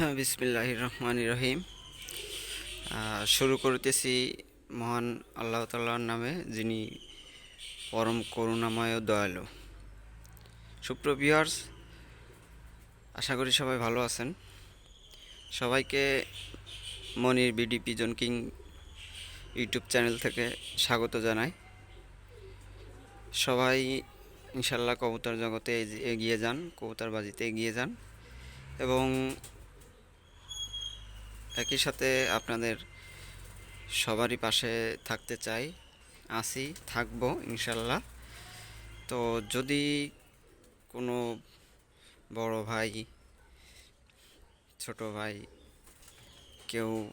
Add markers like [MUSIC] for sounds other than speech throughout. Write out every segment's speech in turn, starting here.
[COUGHS] বিসমিল্লাহ রহমান রহিম। শুরু করতেছি মহান আল্লাহ তাল্লাহর নামে, যিনি পরম করুণাময় দয়ালু। সুপ্রভিয়ার্স আশা করি সবাই ভালো আছেন। সবাইকে Monir BD pigeon king YouTube channel থেকে স্বাগত জানাই। সবাই ইনশাল্লাহ কবুতর জগতে এগি- এগিয়ে যান, কবুতরবাজিতে এগিয়ে যান। এবং একই সাথে আপনাদের সবারই পাশে থাকতে চাই। আসি থাকব, ইনশাল্লাহ। তো যদি কোনো বড় ভাই, ছোট ভাই কেউ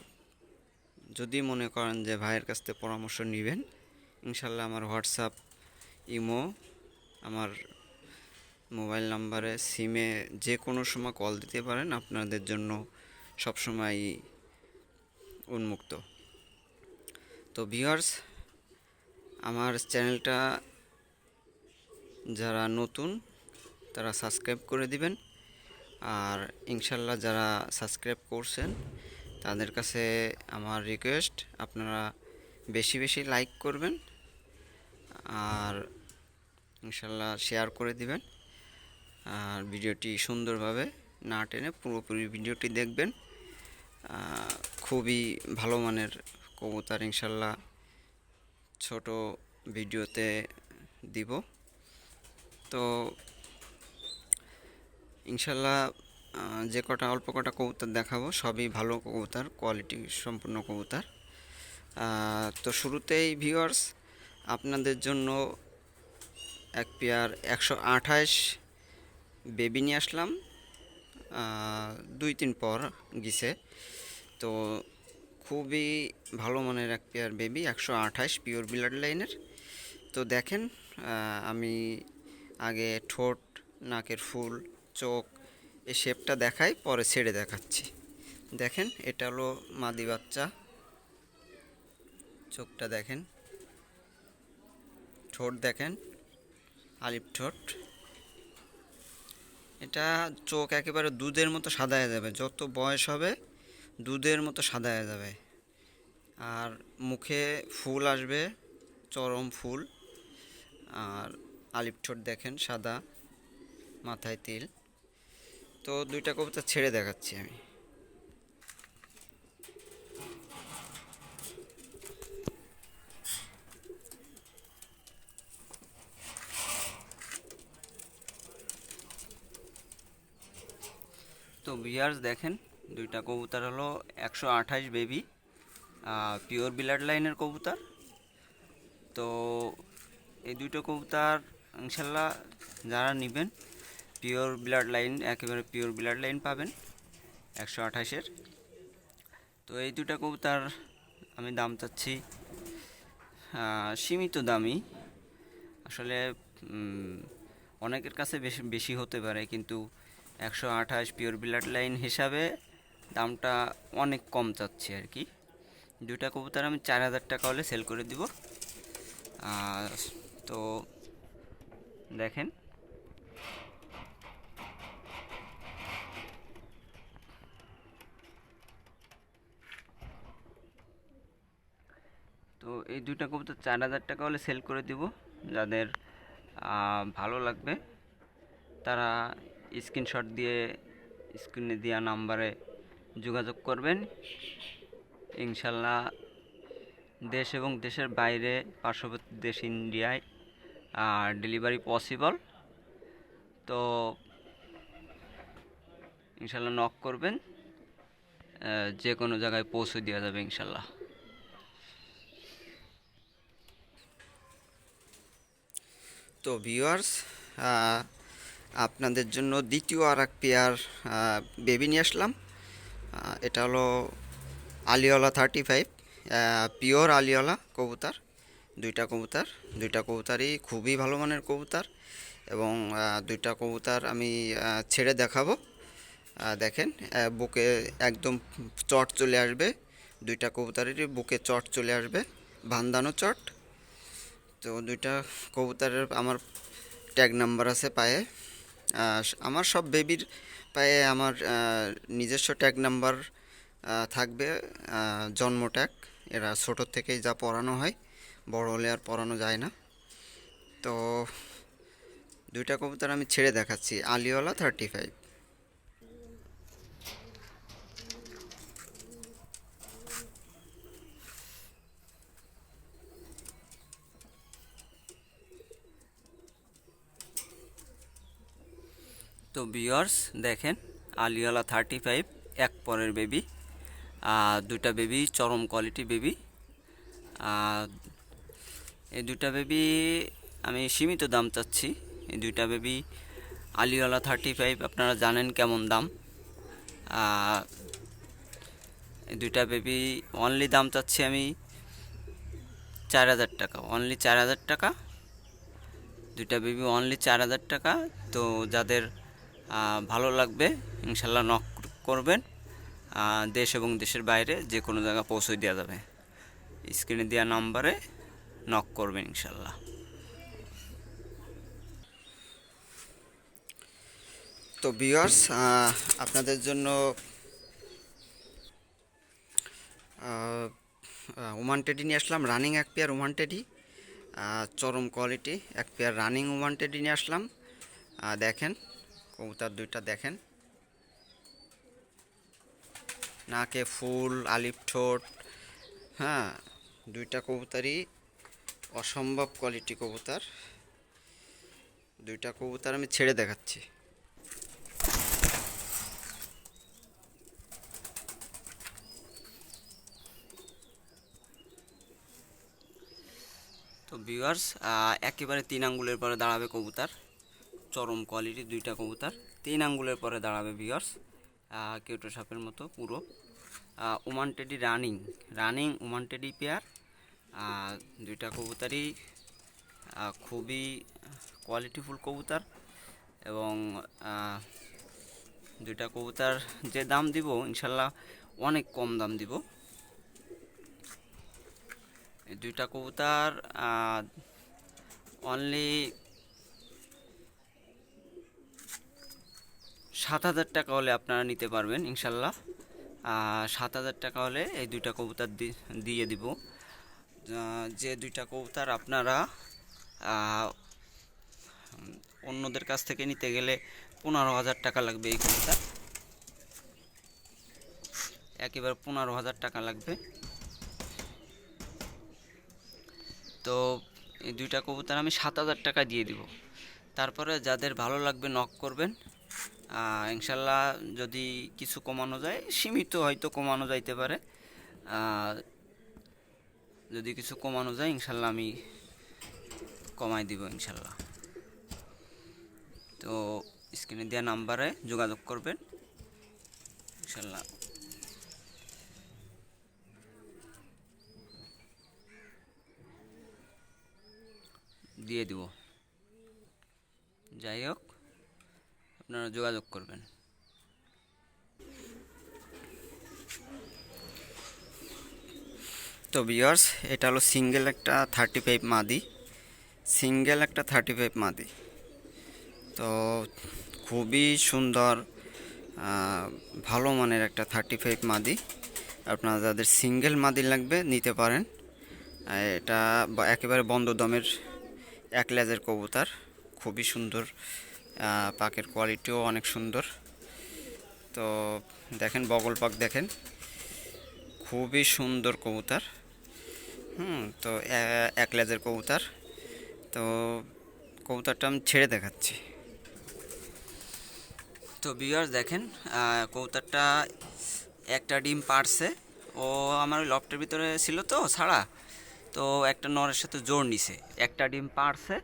যদি মনে করেন যে ভাইয়ের কাছ থেকে পরামর্শ নেবেন, ইনশাল্লাহ আমার হোয়াটসঅ্যাপ, ইমো, আমার মোবাইল নাম্বারে, সিমে যে কোনো সময় কল দিতে পারেন। আপনাদের জন্য সবসময় উন্মুক্ত। তো ভিউয়ার্স আমার চ্যানেলটা যারা নতুন, তারা সাবস্ক্রাইব করে দিবেন। আর ইনশাল্লাহ যারা সাবস্ক্রাইব করছেন, তাদের কাছে আমার রিকোয়েস্ট আপনারা বেশি বেশি লাইক করবেন। আর ইনশাল্লাহ শেয়ার করে দিবেন। আর ভিডিওটি সুন্দরভাবে না টেনে পুরোপুরি ভিডিওটি দেখবেন। খুবই ভালো মানের কবুতর, ইনশাল্লাহ ছোট ভিডিওতে দিব। তো ইনশাল্লাহ যে কটা, অল্প কটা কবুতর দেখাবো, সবই ভালো কবুতর কোয়ালিটি সম্পূর্ণ কবুতর। তো শুরুতেই ভিউয়ার্স আপনাদের জন্য এক পেয়ার একশো আঠাশ বেবি নিয়ে আসলাম। দুই তিন পর গিছে। তো খুবই ভালো মানের এক পেয়ার বেবি একশো আঠাশ পিওর ব্লাড লাইনের তো দেখেন আমি আগে ঠোঁট, নাকের ফুল, চোখ এই শেপটা দেখাই, পরে ছেড়ে দেখাচ্ছি। দেখেন, এটা হলো মাদি বাচ্চা। চোখটা দেখেন। ঠোঁট দেখেন, আলিপ ঠোঁট। এটা চোখ একেবারে দুধের মতো সাদা হয়ে যাবে। যত বয়স হবে, দুধের মতো সাদা হয়ে যাবে। আর মুখে ফুল আসবে, চরম ফুল। আর আলিপঠোঁট দেখেন, সাদা, মাথায় তিল। তো দুইটা কবিতা ছেড়ে দেখাচ্ছি আমি। তো বিয়ার্স দেখেন, দুইটা কবুতর হলো একশো আঠাশ বেবি পিওর ব্লাড লাইনের কবুতর। তো এই দুটো কবুতর, ইনশাল্লাহ, যারা নেবেন পিওর ব্লাড লাইন একেবারে পিওর ব্লাড লাইন পাবেন, একশো আঠাশের তো এই দুটো কবুতর, আমি দাম চাচ্ছি সীমিত দামি। আসলে অনেকের কাছে বেশি বেশি হতে পারে, কিন্তু একশো আঠাশ পিওর ব্লাড লাইন হিসাবে দামটা অনেক কম চাচ্ছি আর কি। দুইটা কবুতর আমি চার হাজার টাকা হলে সেল করে দিব। তো দেখেন। তো এই দুইটা কবুতর চার হাজার টাকা হলে সেল করে দিব। যাদের ভালো লাগবে, তারা স্ক্রিনশট দিয়ে স্ক্রিনে দেওয়া নাম্বারে যোগাযোগ করবেন। ইনশাল্লাহ দেশ এবং দেশের বাইরে পার্শ্ববর্তী দেশ ইন্ডিয়ায় আর ডেলিভারি পসিবল তো ইনশাল্লাহ নক করবেন যে কোনো জায়গায় পৌঁছে দেওয়া যাবে ইনশাল্লাহ তো ভিউয়ার্স আপনাদের জন্য দ্বিতীয় আর এক পেয়ার বেবি নিয়ে আসলাম। এটা হলো আলিওলা থার্টি ফাইভ পিওর আলিওলা কবুতর। দুইটা কবুতর, দুইটা কবুতরই খুবই ভালো মানের কবুতর এবং দুইটা কবুতর আমি ছেড়ে দেখাবো। দেখেন বুকে একদম চট চলে আসবে। দুইটা কবুতরেরই বুকে চট চলে আসবে ভান্দানো চট। তো দুইটা কবুতরের আমার ট্যাগ নাম্বার আছে পায়ে। আমার সব বেবির পায়ে আমার নিজস্ব ট্যাগ নাম্বার থাকবে জন্ম ট্যাগ এরা ছোটো থেকেই যা পড়ানো হয়, বড় হলে আর পড়ানো যায় না। তো দুইটা কবুতর আমি ছেড়ে দেখাচ্ছি, আলিওয়ালা থার্টি ফাইভ তো বিয়ার্স দেখেন আলিওয়ালা থার্টি ফাইভ এক পরের বেবি দুটা বেবি চরম কোয়ালিটি বেবি এই দুটা বেবি আমি সীমিত দাম চাচ্ছি। এই দুইটা বেবি আলিওয়ালা থার্টি ফাইভ আপনারা জানেন কেমন দাম। এই দুইটা বেবি অনলি দাম চাচ্ছি আমি চার হাজার টাকা অনলি চার হাজার টাকা। দুইটা বেবি অনলি চার হাজার টাকা, তো যাদের ভালো লাগবে, ইনশাল্লাহ নক করবেন। দেশ এবং দেশের বাইরে যে কোনো জায়গা পৌঁছে দেওয়া যাবে। স্ক্রিনে দেওয়া নাম্বারে নক করবেন ইনশাল্লাহ। তো ভিউয়ার্স আপনাদের জন্য ওমান টেডি নিয়ে আসলাম রানিং এক পেয়ার ওমান টেডি চরম কোয়ালিটি এক পেয়ার রানিং ওমান টেডি নিয়ে আসলাম। দেখেন কবুতর দুইটা দেখেন। নাকে ফুল আলিপ ঠোঁট হ্যাঁ দুইটা কবুতরই অসম্ভব কোয়ালিটি কবুতর। দুইটা কবুতর আমি ছেড়ে দেখাচ্ছি। তো ভিউয়ার্স একেবারে তিন আঙ্গুলের পরে দাঁড়াবে কবুতর। চরম কোয়ালিটি দুইটা কবুতর। তিন আঙ্গুলের পরে দাঁড়াবে ভিউয়ার্স কেউটো সাপের মতো, পুরো। Oman teddy running running Oman teddy pair দুইটা কবুতরই খুবই কোয়ালিটিফুল কবুতর এবং দুইটা কবুতর যে দাম দিব, ইনশাল্লাহ অনেক কম দাম দিব। দুইটা কবুতর অনলি সাত হাজার টাকা হলে আপনারা নিতে পারবেন, ইনশাল্লাহ। সাত হাজার টাকা হলে এই দুইটা কবুতর দিয়ে দিব। যে দুইটা কবুতর আপনারা অন্যদের কাছ থেকে নিতে গেলে পনেরো হাজার টাকা লাগবে এই কবুতর। একেবারে পনেরো হাজার টাকা লাগবে। তো এই দুইটা কবুতর আমি সাত হাজার টাকা দিয়ে দিব। তারপরে যাদের ভালো লাগবে নক করবেন ইনশাল্লাহ যদি কিছু কমানো যায়, সীমিত হয়তো কমানো যাইতে পারে। যদি কিছু কমানো যায়, ইনশাল্লাহ আমি কমাই দিব ইনশাল্লাহ। তো স্ক্রিনে দেওয়া নাম্বারে যোগাযোগ করবেন। ইনশাল্লাহ। দিয়ে দিব। যাই হোক। আপনারা যোগাযোগ করবেন। তো বিয়ার্স এটা হলো সিঙ্গেল একটা থার্টি ফাইভ মাদি। সিঙ্গেল একটা থার্টি ফাইভ মাদি। তো খুবই সুন্দর ভালো মানের একটা থার্টি ফাইভ মাদি। আপনারা যাদের সিঙ্গেল মাদি লাগবে নিতে পারেন। এটা একেবারে বন্ধ দমের এক লেজের কবুতর। খুবই সুন্দর পাকের কোয়ালিটিও অনেক সুন্দর। তো দেখেন, বগল পাক দেখেন। খুবই সুন্দর কবুতর। হুম, তো এক লেজের কবুতর। তো কবুতরটা আমি ছেড়ে দেখাচ্ছি। তো বিয়ার্স দেখেন কবুতরটা একটা ডিম পারছে। ও আমার লফটের ভিতরে ছিল তো ছাড়া। তো একটা নরের সাথে জোর নিছে। একটা ডিম পারছে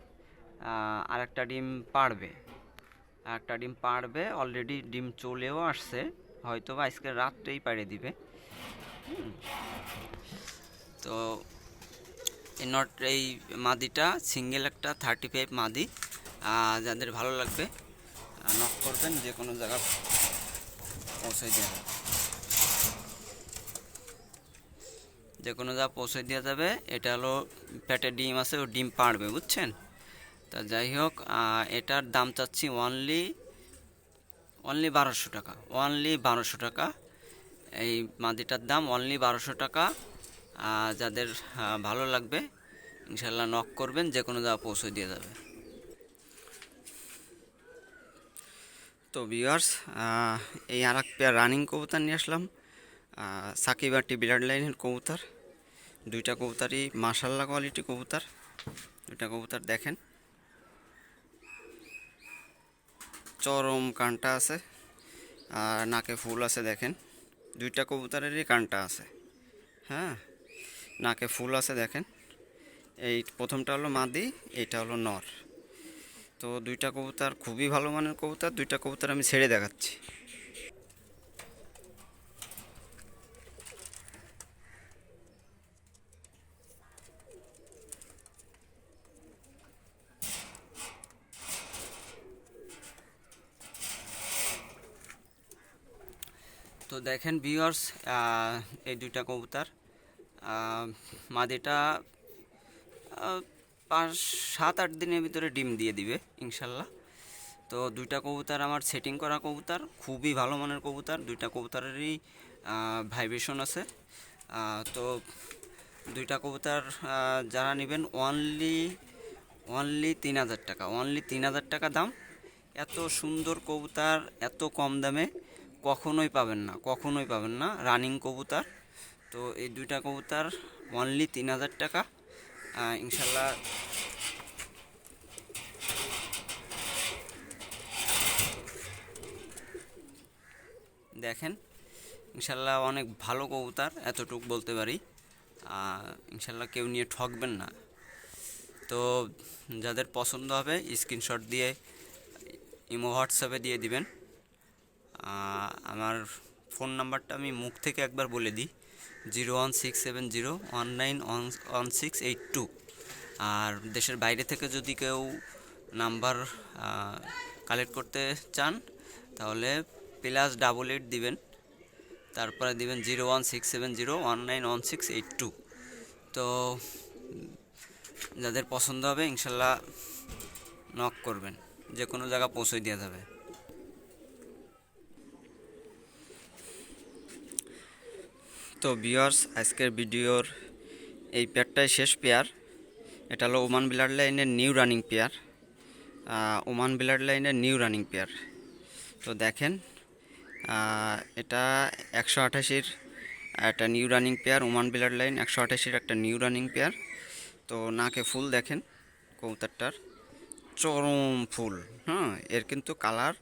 আর একটা ডিম পারবে। একটা ডিম পারবে অলরেডি ডিম চলেও আসছে হয়তো বা আজকে রাত্রেই পাড়ে দিবে। তো এই নট এই মাদিটা সিঙ্গেল একটা থার্টি ফাইভ মাদি যাদের ভালো লাগবে নক করবেন, যে কোনো জায়গা পৌঁছে দেওয়া যে কোনো জায়গা পৌঁছে দেওয়া যাবে, এটা হলো পেটে ডিম আছে, ও ডিম পাড়বে, বুঝছেন? তা যাই হোক এটার দাম চাচ্ছি অনলি অনলি বারোশো টাকা অনলি বারোশো টাকা। এই মাদিটার দাম অনলি বারোশো টাকা। যাদের ভালো লাগবে ইনশাল্লাহ নক করবেন যে কোনো জায়গা পৌঁছে দিয়ে যাবে। তো ভিউয়ার্স এই আর এক পেয়ার রানিং কবুতর নিয়ে আসলাম। আহ, সাকিবাটি ব্লাড লাইনের কবুতর। দুইটা কবুতরই মাসাল্লা কোয়ালিটি কবুতর। দুইটা কবুতর দেখেন। চরম কানটা আছে আর নাকে ফুল আছে দেখেন। দুইটা কবুতরেরই কানটা আছে। হ্যাঁ নাকে ফুল আছে দেখেন। এই প্রথমটা হলো মাদি, এটা হলো নর। তো দুইটা কবুতর খুবই ভালো মানের কবুতর, দুইটা কবুতর আমি ছেড়ে দেখাচ্ছি। তো দেখেন ভিউয়ার্স এই দুইটা কবুতর মাদিটা পাঁচ, সাত, আট দিনের ভিতরে ডিম দিয়ে দিবে, ইনশাল্লাহ। তো দুইটা কবুতর আমার সেটিং করা কবুতর, খুবই ভালো মানের কবুতর, দুইটা কবুতরেরই ভাইব্রেশন আছে। তো দুইটা কবুতর যারা নেবেন অনলি অনলি তিন হাজার টাকা অনলি তিন হাজার টাকা দাম। এত সুন্দর কবুতর, এত কম দামে কখনোই পাবেন না, কখনোই পাবেন না। রানিং কবুতর। তো এই দুইটা কবুতর অনলি তিন হাজার টাকা। ইনশাল্লাহ দেখেন, ইনশাল্লাহ অনেক ভালো কবুতর, এতটুক বলতে পারি। ইনশাল্লাহ কেউ নিয়ে ঠকবেন না। তো যাদের পছন্দ হবে স্ক্রিনশট দিয়ে, ইমো হোয়াটসঅ্যাপে দিয়ে দিবেন। আমার ফোন নাম্বারটা আমি মুখ থেকে একবার বলে দিই, zero one six seven zero one nine one one six eight two. আর দেশের বাইরে থেকে যদি কেউ নাম্বার কালেক্ট করতে চান, তাহলে প্লাস ডাবল এইট দিবেন। তারপরে দিবেন zero one six seven zero one nine one six eight two. তো যাদের পছন্দ হবে, ইনশাল্লাহ নক করবেন। যে কোনো জায়গা পৌঁছে দেওয়া যাবে। তো বিয়ার্স আজকের ভিডিওর এই পেয়ারটাই শেষ পেয়ার এটা হলো ওমান ব্লাড লাইনের new running pair Oman blood লাইনের নিউ রানিং পেয়ার তো দেখেন এটা একশো আঠাশির একটা new running pair Oman blood line একশো আঠাশির একটা নিউ রানিং পেয়ার তো নাকে ফুল দেখেন, কৌতারটার। চরম ফুল হ্যাঁ এর কিন্তু কালার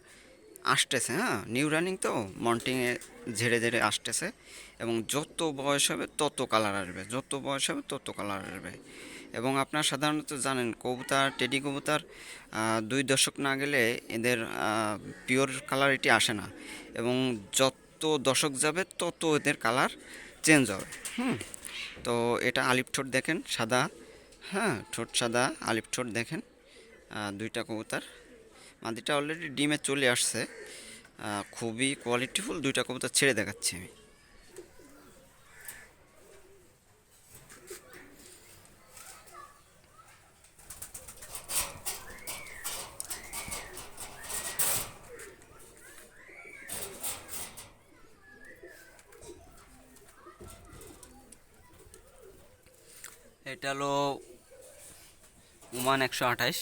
আসতেছে হ্যাঁ নিউ রানিং তো মন্টিংয়ে ঝেড়ে ঝেড়ে আসতেছে। এবং যত বয়স হবে তত কালার আসবে। যত বয়স হবে তত কালার আসবে। এবং আপনার সাধারণত জানেন, কবুতর টেডি কবুতর দুই দশক না গেলে এদের পিওর কালার এটি আসে না। এবং যত দশক যাবে তত এদের কালার চেঞ্জ হবে। হুম? তো এটা আলিপ ঠোঁট দেখেন, সাদা। হ্যাঁ ঠোঁট সাদা আলিপ ঠোঁট দেখেন। দুইটা কবুতর। মাদিটা অলরেডি ডিমে চলে আসছে। খুবই কোয়ালিটিফুল দুইটা কবুতর ছেড়ে দেখাচ্ছি আমি। এটা হলো ওমান একশো আঠাইশ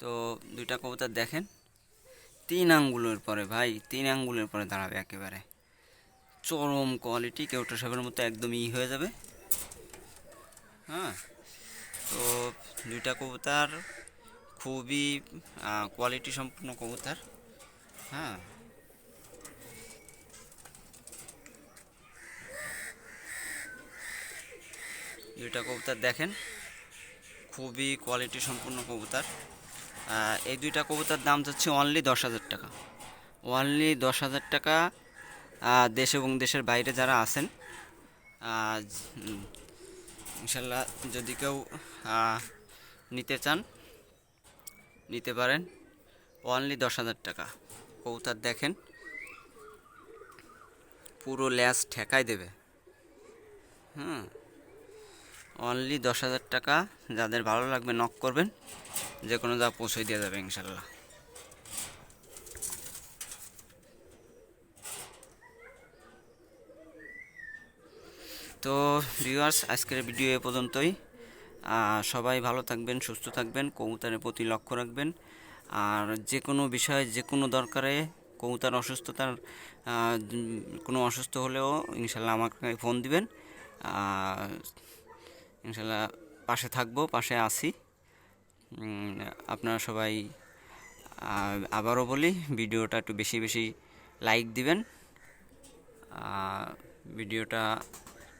তো দুইটা কবুতর দেখেন। তিন আঙ্গুলের পরে ভাই, তিন আঙ্গুলের পরে দাঁড়াবে একেবারে। চরম কোয়ালিটি কেউটা সাপের মতো একদম ই হয়ে যাবে। হ্যাঁ তো দুইটা কবুতর খুবই কোয়ালিটি সম্পূর্ণ কবুতর। হ্যাঁ দুইটা কবুতর দেখেন। খুবই কোয়ালিটি সম্পূর্ণ কবুতর। এই দুইটা কবুতর দাম যাচ্ছে অনলি দশ হাজার টাকা। অনলি দশ হাজার টাকা দেশ এবং দেশের বাইরে যারা আছেন ইনশাল্লাহ যদি কেউ নিতে চান, নিতে পারেন। অনলি দশ হাজার টাকা। কবুতর দেখেন। পুরো ল্যাস ঠেকাই দেবে। হুম। অনলি দশ হাজার টাকা। যাদের ভালো লাগবে নক করবেন। যে কোনো যা পৌঁছে দেওয়া যাবে, ইনশাল্লাহ। তো ভিউয়ার্স আজকের ভিডিও এ পর্যন্তই। সবাই ভালো থাকবেন, সুস্থ থাকবেন, কবুতারের প্রতি লক্ষ্য রাখবেন। আর যে কোনো বিষয়ে, যে কোনো দরকারে কবুতার অসুস্থতার কোনো অসুস্থ হলেও ইনশাল্লাহ আমাকে ফোন দিবেন। ইনশাল্লাহ পাশে থাকব, পাশে আছি। আপনারা সবাই আবারও বলি, ভিডিওটা একটু বেশি বেশি লাইক দিবেন। ভিডিওটা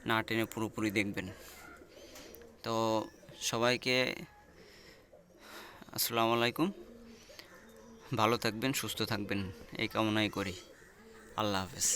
না টেনে পুরোপুরি দেখবেন। তো সবাইকে আসসালামু আলাইকুম। ভালো থাকবেন, সুস্থ থাকবেন। এই কামনাই করি। আল্লাহ হাফেজ।